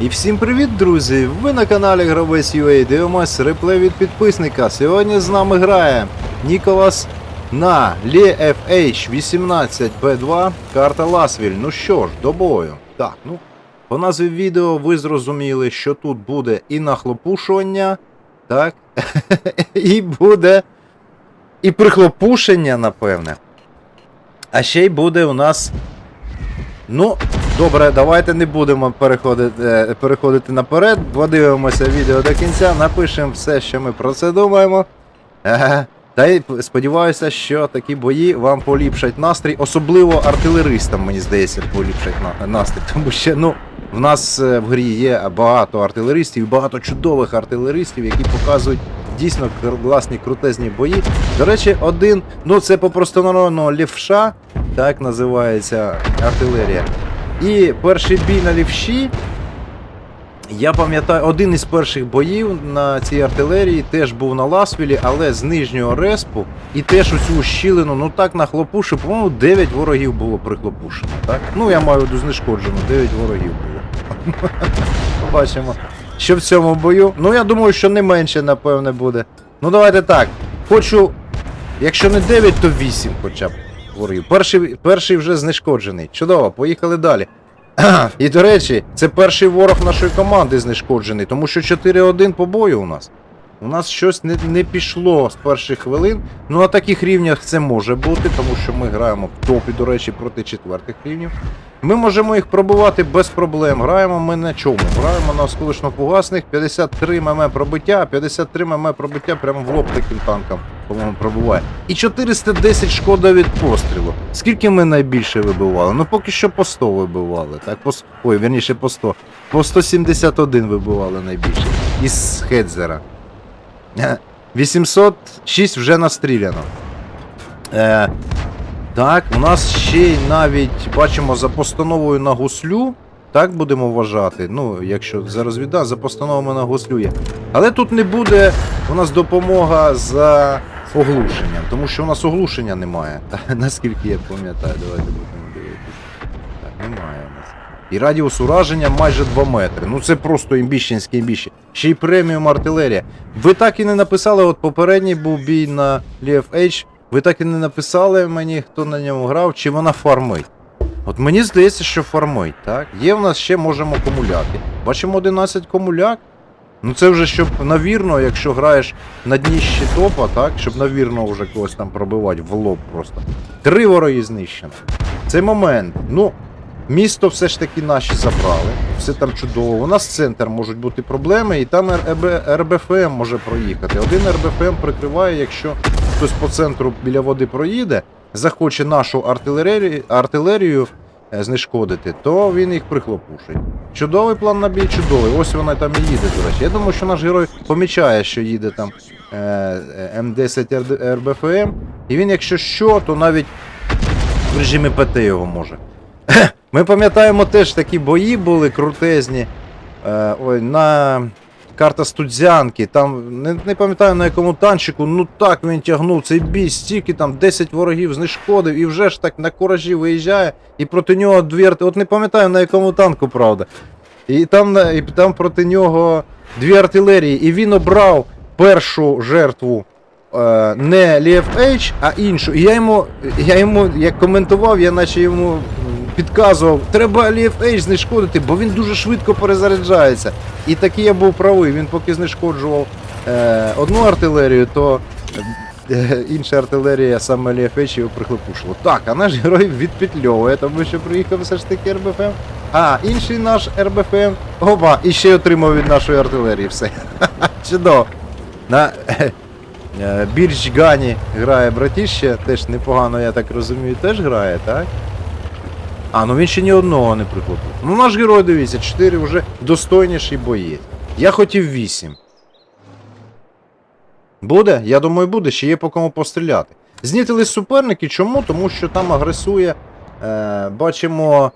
І всім привіт, друзі! Ви на каналі Гравець UA дивимось реплей від підписника. Сьогодні з нами грає Ніколас на Ле FH 18B2 карта Ласвіль. Ну що ж, до бою. Так, ну, по назві відео ви зрозуміли, що тут буде і нахлопушування, так, і буде і прихлопушення, напевне. А ще й буде у нас Ну, добре, давайте не будемо переходити, е, переходити наперед. Подивимося відео до кінця, напишемо все, що ми про це думаємо. Та й сподіваюся, що такі бої вам поліпшать настрій, особливо артилеристам, мені здається, поліпшать настрій. Тому що ну, в нас е, в грі є багато артилеристів, багато чудових артилеристів, які показують дійсно класні крутезні бої. До речі, один, ну це по простонаровного лівша, так називається артилерія. І перший бій на лівші. Я пам'ятаю, один із перших боїв на цій артилерії теж був на Ласвілі, але з нижнього респу. І теж оцю щілину, ну так нахлопушив, по-моєму, 9 ворогів було прихлопушено. Так? Ну я маю знешкоджено, 9 ворогів було. Побачимо. Що в цьому бою? Ну я думаю, що не менше, напевне, буде. Ну давайте так. Хочу. Якщо не 9, то 8 хоча б ворогів. Перший, перший вже знешкоджений. Чудово, поїхали далі. І до речі, це перший ворог нашої команди знешкоджений, тому що 4-1 по бою у нас. У нас щось не, не пішло з перших хвилин. Ну на таких рівнях це може бути, тому що ми граємо в топі, до речі, проти четвертих рівнів. Ми можемо їх пробувати без проблем. Граємо ми на чому? Граємо на осколочно-фугасних 53 мм пробиття, 53 мм пробиття прямо в лоб таким танкам, по-моєму, пробуває. І 410 шкода від пострілу. Скільки ми найбільше вибивали? Ну поки що по 100 вибивали, так? По... Ой, верніше по 100. По 171 вибивали найбільше. Із Хедзера. Е, 806 вже настріляно. Е, так, у нас ще й навіть бачимо за постановою на гуслю. Так будемо вважати. Ну, якщо зараз відда, за постановами на гуслю є. Але тут не буде у нас допомога за оглушенням, тому що у нас оглушення немає. Наскільки я пам'ятаю, давайте будемо І радіус ураження майже 2 метри. Ну це просто імбіщенське імбіще. Ще й преміум артилерія. Ви так і не написали, от попередній був бій на LFH. Ви так і не написали мені, хто на ньому грав, чи вона фармить. От мені здається, що фармить, так? Є в нас ще можемо комуляки. Бачимо 11 комуляк. Ну це вже щоб навірно, якщо граєш на дні щитопа, так, щоб навірно вже когось там пробивати в лоб просто. Три вороги знищено. Цей момент. Ну, місто все ж таки наші забрали. Все там чудово. У нас центр можуть бути проблеми, і там РБ, РБФМ може проїхати. Один РБФМ прикриває, якщо хтось по центру біля води проїде, захоче нашу артилерію, артилерію е, знешкодити, то він їх прихлопушить. Чудовий план на бій, чудовий. Ось вона там і їде, до речі. Я думаю, що наш герой помічає, що їде там е, е, М10 РБФМ, і він, якщо що, то навіть в режимі ПТ його може. Ми пам'ятаємо теж такі бої були крутезні. Е, ой, на карта Студзянки. Там не, не пам'ятаю на якому танчику, ну так він тягнув цей бій, стільки там 10 ворогів знешкодив, і вже ж так на куражі виїжджає, і проти нього дві арти- От не пам'ятаю на якому танку, правда. І там, і там проти нього дві артилерії, і він обрав першу жертву. е, Не LFH, а іншу. І я йому, я йому як коментував, я наче йому підказував, треба LFH знешкодити, бо він дуже швидко перезаряджається. І таки я був правий. Він поки знешкоджував е, одну артилерію, то е, інша артилерія, саме LFH, його прихлопушила. Так, а наш герой відпетльовує, тому що приїхав все ж таки РБФМ. А, інший наш РБФМ. Опа, і ще отримав від нашої артилерії все. Чудово. На е, е, Бірчгані грає братіще, теж непогано, я так розумію, теж грає, так? А, ну він ще ні одного не прихлопив. Ну наш герой, дивіться, 4 вже достойніший боєць. Я хотів 8. Буде? Я думаю, буде, ще є по кому постріляти. Знітились суперники, чому? Тому що там агресує, е, бачимо,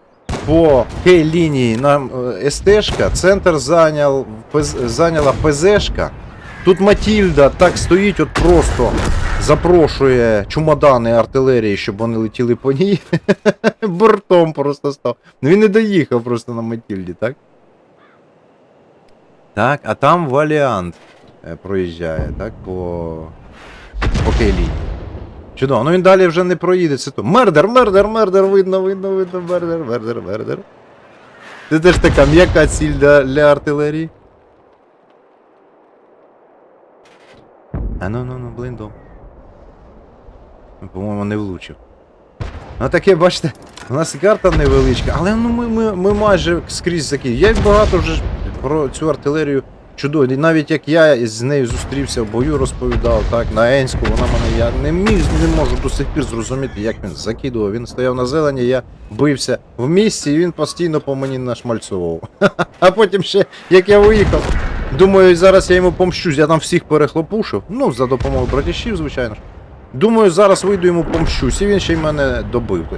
по К-лінії нам е, СТшка, центр зайняв, ПЗ, зайняла ПЗшка. Тут Матільда так стоїть, от просто запрошує чумадани артилерії, щоб вони летіли по ній. Бортом просто став. Ну він не доїхав просто на Матільді, так? Так, а там Валіант е, проїжджає, так, по. по Кейліні. Чудово, ну він далі вже не проїде, це то. Мердер, мердер, мердер, видно, видно, видно, мердер, мердер, мердер. Це теж така м'яка ціль для, для артилерії. А ну ну ну, блиндом. По-моєму, не влучив. Ну таке, бачите, у нас і карта невеличка, але ну ми, ми, ми майже скрізь такі. Я багато вже про цю артилерію чудово. І навіть як я з нею зустрівся в бою, розповідав, так, на Енську, вона мене я не міг, не можу до сих пір зрозуміти, як він закидував. Він стояв на зелені, я бився в місці, і він постійно по мені нашмальцював. А потім ще, як я виїхав, думаю, зараз я йому помщусь, я там всіх перехлопушив. Ну, за допомогою братішів, звичайно ж. Думаю, зараз вийду йому помщусь, і він ще й мене добив.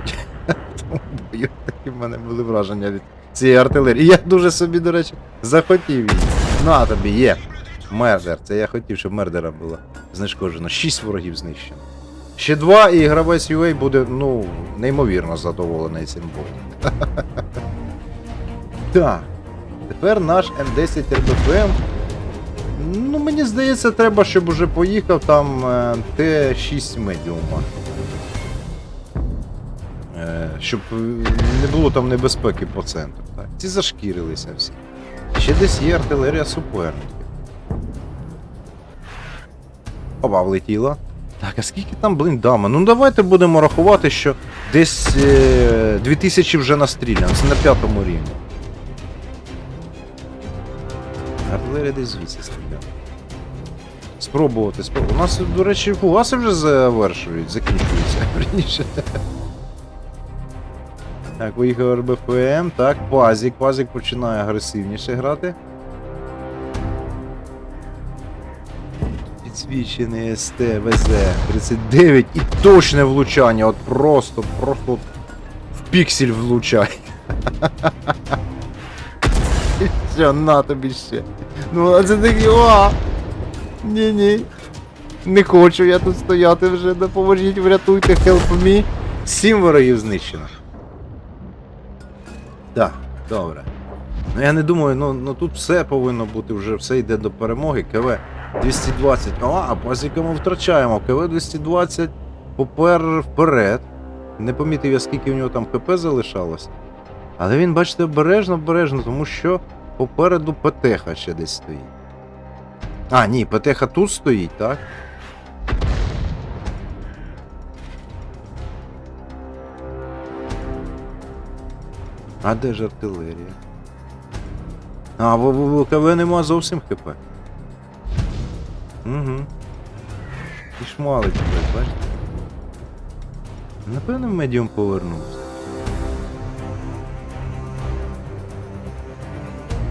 Тому такі в мене були враження від цієї артилерії. Я дуже собі, до речі, захотів її. На тобі, є. Мердер. Це я хотів, щоб мердера було знешкоджено. Шість ворогів знищено. Ще два, і гравець UA буде, ну, неймовірно задоволений цим боєм. Так. Тепер наш М10 РБФМ. Мені здається, треба, щоб уже поїхав там е, Т6 медіума. Е, щоб е, не було там небезпеки по центру. Так. Ці зашкірилися всі. Ще десь є артилерія суперників. Опа, влетіла. Так, а скільки там блиндами? Ну давайте будемо рахувати, що десь е, 2000 вже настріляно. Це на п'ятому рівні. Артилерія десь звідси стріляє. Спробувати, спробувати. У нас, до речі, фугаси вже завершують, закінчуються верніше. Так, виїхав РБФМ, так, Пазік. Пазік починає агресивніше грати. Підсвічений СТ, ВЗ 39 і точне влучання. От просто, просто от в піксель влучає. Все, на тобі ще. Ну, а це такі, о! Ні-ні. Не хочу я тут стояти вже, допоможіть, врятуйте, help me. Сім ворогів знищено. Так, добре. Ну я не думаю, ну, ну тут все повинно бути вже, все йде до перемоги. КВ 220. А, а пасіка ми втрачаємо. КВ 220 попер вперед. Не помітив я, скільки в нього там ХП залишалось. Але він, бачите, обережно, обережно, тому що попереду ПТХ ще десь стоїть. А, ні, ПТХ тут стоїть, так? А де ж артилерія? А, в, КВ нема зовсім ХП. Угу. І шмалить, блядь, бачите? Напевно, медіум повернувся.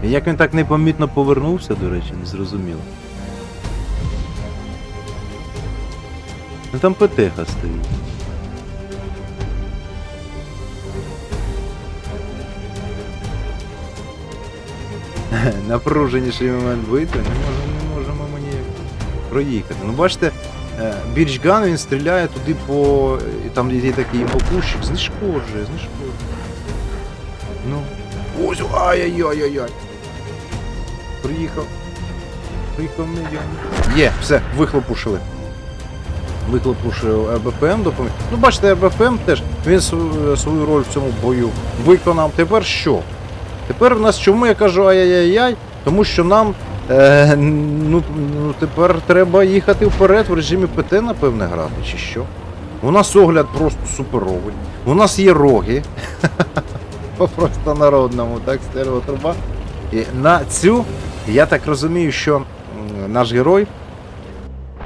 Як він так непомітно повернувся, до речі, не зрозуміло. Ну там ПТХ стоїть. Напруженіший момент битви, не можемо, не можемо мені проїхати. Ну бачите, е, Бірчган він стріляє туди по. Там є такий імбокущик, знешкоджує, знешкоджує. Ну. Ось, ай-яй-яй-яй-яй. Приїхав. Приїхав медіум. Є, все, вихлопушили. Вихлопушив РБФМ, допоміг. Ну, бачите, РБФМ теж він свою, роль в цьому бою виконав. Тепер що? Тепер в нас чому я кажу ай-яй-яй? Тому що нам е, ну, ну, тепер треба їхати вперед в режимі ПТ, напевне, грати, чи що? У нас огляд просто суперовий. У нас є роги. По просто народному, так, стереотруба. І на цю, я так розумію, що наш герой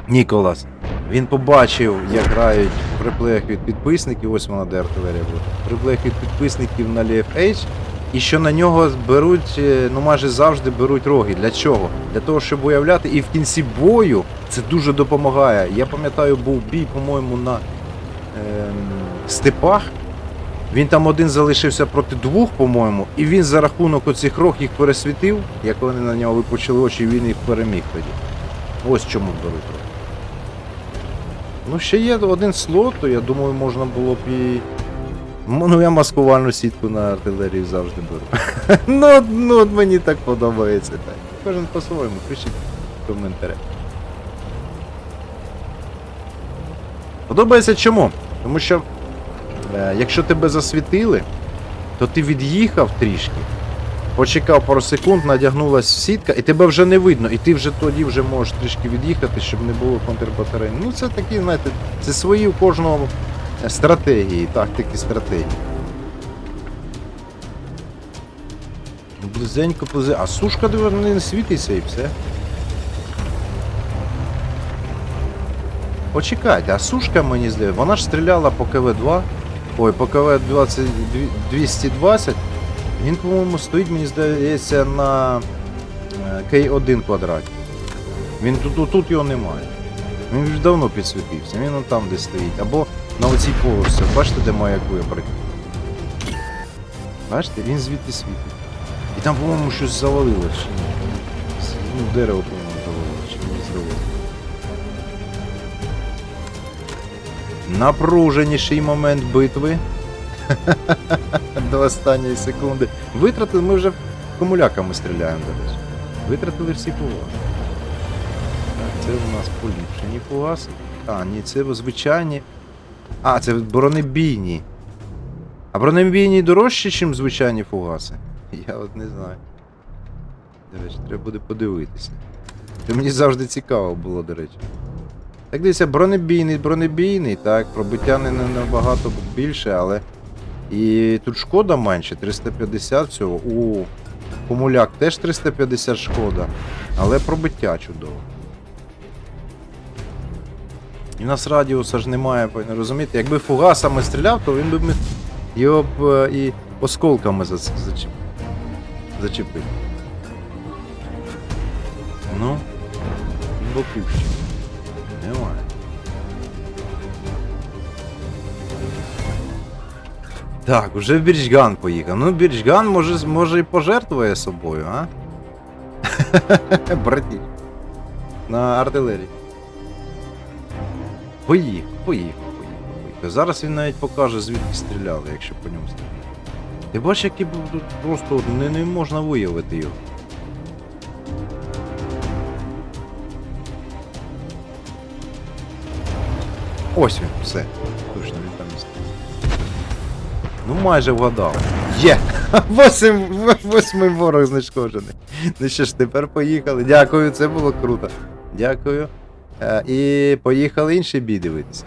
Ніколас, він побачив, як грають в реплеях від підписників, ось вона де артилерія буде, в реплеях від підписників на LFH, і що на нього беруть, е, ну майже завжди беруть роги. Для чого? Для того, щоб уявляти, і в кінці бою це дуже допомагає. Я пам'ятаю, був бій, по-моєму, на ем, степах. Він там один залишився проти двох, по-моєму, і він за рахунок оцих рог їх пересвітив, як вони на нього випучили очі, він їх переміг тоді. Ось чому беруть роги. Ну, ще є один слот, то я думаю, можна було б і. Ну, я маскувальну сітку на артилерії завжди беру. ну, ну, мені так подобається так. кожен по-своєму, пишіть в коментарях. Подобається чому? Тому що е, якщо тебе засвітили, то ти від'їхав трішки, почекав пару секунд, надягнулась сітка, і тебе вже не видно, і ти вже тоді вже можеш трішки від'їхати, щоб не було контрбатарей. Ну це такі, знаєте, це свої у кожного е, стратегії, тактики стратегії. Ну, Близенько, близенько. А сушка не світиться і все. Почекайте, а сушка мені здається, вона ж стріляла по КВ-2. Ой, по КВ-20 220. Він, по-моєму, стоїть, мені здається, на е, К1 квадраті. Він тут, тут його немає. Він вже давно підсвітився, він там де стоїть. Або на оцій поверсі. Бачите, де маякує брик? Бачите, він звідти світить. І там, по-моєму, щось завалило чи. Ну, дерево, по-моєму, завалило, чи не зробило. Напруженіший момент битви. До останньої секунди. Витратили, ми вже комуляками стріляємо, до речі. Витратили всі фугаси. Так, це у нас поліпшені фугаси. А, ні, це звичайні. А, це бронебійні. А бронебійні дорожчі, ніж звичайні фугаси? Я от не знаю. До речі, треба буде подивитися. Це мені завжди цікаво було, до речі. Так дивіться, бронебійний, бронебійний, так, пробиття не набагато більше, але. І тут шкода менше, 350 всього. У Комуляк теж 350 шкода, але пробиття чудово. І в нас радіуса ж немає, розумієте. Якби фугасами стріляв, то він би його б е, і осколками зачепив. Ну, він. Немає. Так, уже в Бірчган поїхав. Ну, Бірчган може, може і пожертвує собою, а? Братіч. На артилерії. Поїхав, поїхав, поїхав, поїхав. Зараз він навіть покаже, звідки стріляли, якщо по ньому стріляли. Ти бачиш, який був тут просто не, не можна виявити його. Ось він, все. Ну майже вгадав. Є! Восім, восьмий ворог знешкоджений. Ну що ж, тепер поїхали. Дякую, це було круто. Дякую. Е, і поїхали інші бій дивитися.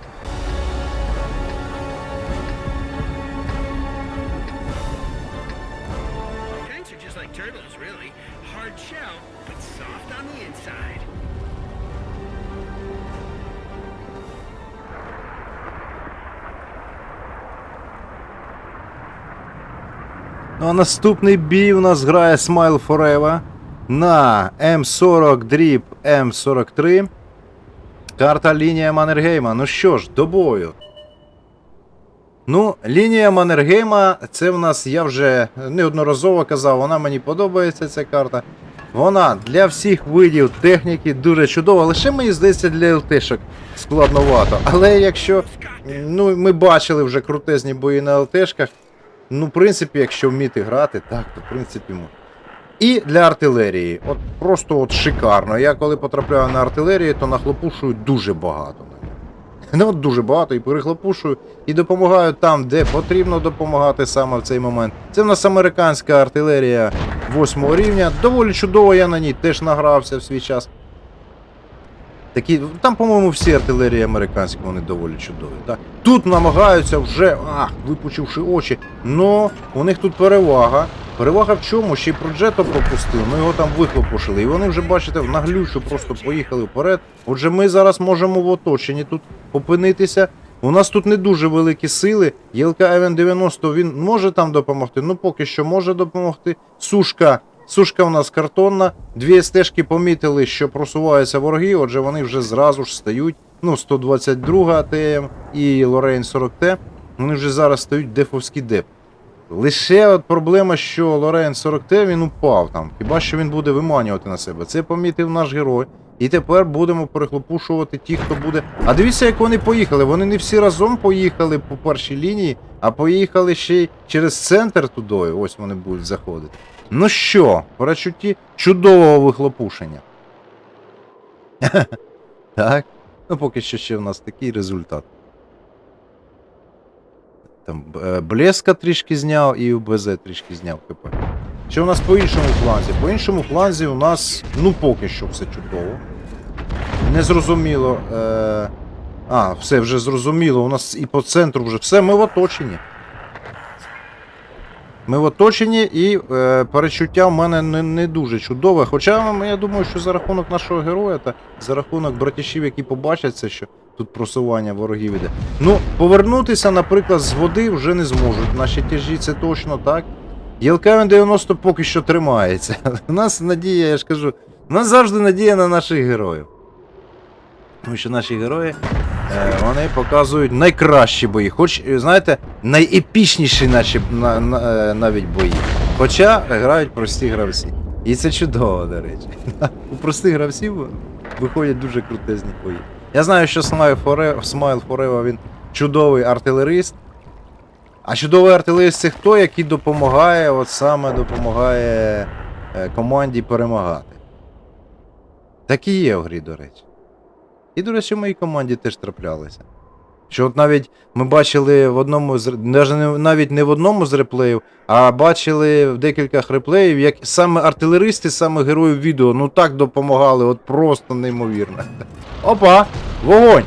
Ну а наступний бій у нас грає Smile Forever на М40 Drip М43. Карта лінія Маннергейма. Ну що ж, до бою. Ну, лінія Маннергейма, це в нас, я вже неодноразово казав, вона мені подобається ця карта. Вона для всіх видів техніки дуже чудова. Лише мені здається для ЛТшок складновато. Але якщо ну, ми бачили вже крутезні бої на ЛТшках, Ну, в принципі, якщо вміти грати, так, то в принципі можна. І для артилерії. От просто от шикарно. Я коли потрапляю на артилерію, то нахлопушую дуже багато. Ну от дуже багато і перехлопушую, і допомагаю там, де потрібно допомагати саме в цей момент. Це в нас американська артилерія 8 рівня. Доволі чудово, я на ній теж награвся в свій час. Такі, там, по-моєму, всі артилерії американські, вони доволі чудові. Так? Тут намагаються вже, ах, випучивши очі. Но у них тут перевага. Перевага в чому? Ще й Проджето пропустив, ми його там вихлопушили. І вони вже, бачите, в наглючу просто поїхали вперед. Отже, ми зараз можемо в оточенні тут опинитися. У нас тут не дуже великі сили. ЄЛК Евен 90 він може там допомогти. Ну поки що може допомогти. Сушка. Сушка у нас картонна. Дві стежки помітили, що просуваються вороги, отже, вони вже зразу ж стають. Ну, 122 ТМ і Лорейн 40Т. Вони вже зараз стають дефовський деп. Лише от проблема, що Лорен 40Т він упав там. Хіба що він буде виманювати на себе. Це помітив наш герой. І тепер будемо перехлопушувати ті, хто буде. А дивіться, як вони поїхали. Вони не всі разом поїхали по першій лінії, а поїхали ще й через центр туди. Ось вони будуть заходити. Ну що, перечутті чудового вихлопушення. так. Ну, поки що ще в нас такий результат. Там е, блеска трішки зняв і УБЗ трішки зняв КП. Що у нас по іншому фланзі? По іншому фланзі у нас, ну поки що все чудово. Незрозуміло. Е... А, все вже зрозуміло. У нас і по центру вже все, ми в оточенні. Ми в оточенні і е, перечуття в мене не, не дуже чудове. Хоча я думаю, що за рахунок нашого героя та за рахунок братішів, які побачать це, що тут просування ворогів іде. Ну, повернутися, наприклад, з води вже не зможуть. Наші тяжі це точно так. ЄЛКМ 90 поки що тримається. У нас надія, я ж кажу, у нас завжди надія на наших героїв. Тому що наші герої вони показують найкращі бої, хоч, е, знаєте, найепічніші наче, на, на, е, навіть бої. Хоча грають прості гравці. І це чудово, до речі. У простих гравців виходять дуже крутезні бої. Я знаю, що Смайл Форева, він чудовий артилерист. А чудовий артилерист це хто, який допомагає, от саме допомагає е, команді перемагати. Так і є в грі, до речі. І, до речі, в моїй команді теж траплялися. Що от навіть ми бачили в одному з навіть не, в одному з реплеїв, а бачили в декількох реплеїв, як саме артилеристи, саме героїв відео, ну так допомагали, от просто неймовірно. Опа! Вогонь!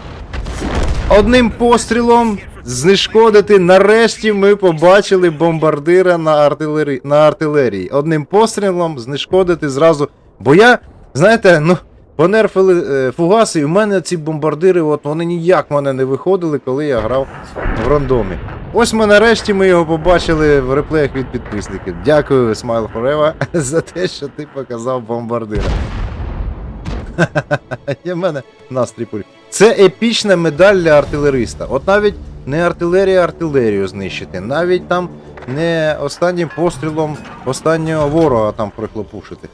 Одним пострілом знешкодити. Нарешті ми побачили бомбардира на, артилері... на артилерії. Одним пострілом знешкодити зразу. Бо я, знаєте, ну, понерфили е, фугаси, і в мене ці бомбардири, от вони ніяк мене не виходили, коли я грав в рандомі. Ось ми нарешті ми його побачили в реплеях від підписників. Дякую, Смайл Форева, за те, що ти показав бомбардира. Я в мене настрій полі. Це епічна медаль для артилериста. От навіть не артилерія артилерію знищити, навіть там не останнім пострілом останнього ворога там прихлопушити.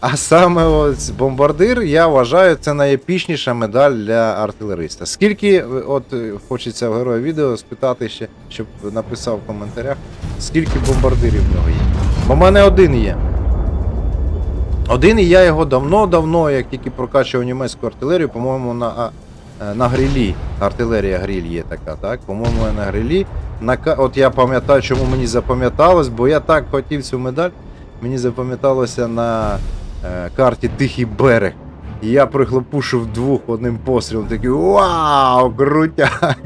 А саме ось бомбардир, я вважаю, це найепічніша медаль для артилериста. Скільки, е, от е, хочеться в героя відео спитати ще, щоб написав в коментарях, скільки бомбардирів в нього є. Бо в мене один є. Один і я його давно-давно, як тільки прокачував німецьку артилерію, по-моєму, на, е, на грилі. Артилерія гриль є така, так? По-моєму, на грилі. На, от я пам'ятаю, чому мені запам'яталось, бо я так хотів цю медаль. Мені запам'яталося на карті Тихий берег. І я прихлопушив двох одним пострілом. Такий вау, крутяк!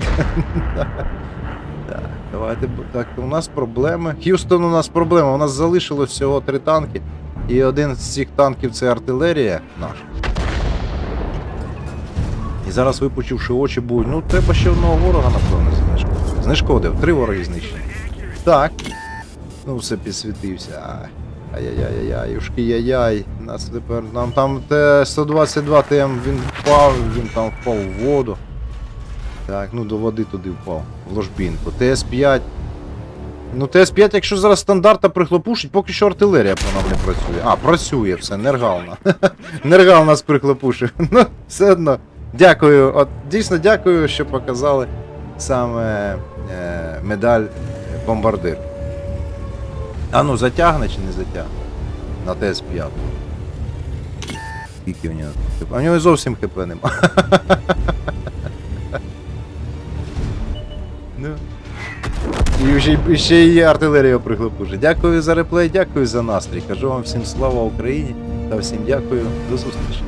Так, давайте так, у нас проблеми. Х'юстон, у нас проблема. У нас залишилось всього три танки. І один з цих танків це артилерія наша. І зараз випучивши очі будуть. Ну, треба ще одного ворога, напевно, знешкодити. Знешкодив, три вороги знищені. Так. Ну, все підсвітився. Ай. Ай-яй-яй-яй, юшки яй-яй. Нас тепер. Нам там Т-122 ТМ він впав, він там впав в воду. Так, ну до води туди впав, в ложбінку. ТС-5. Ну, ТС-5, якщо зараз стандарта прихлопушить, поки що артилерія по нам не працює. А, працює все, нергална. Нергал нас прихлопушив. Ну, все одно. Дякую. От дійсно дякую, що показали саме е, медаль бомбардир. А ну затягне чи не затягне? На ТС-5. Скільки в нього? А в нього зовсім хп нема. ну. І вже, ще і артилерія прихлопуже. Дякую за реплей, дякую за настрій. Кажу вам всім слава Україні та всім дякую. До зустрічі.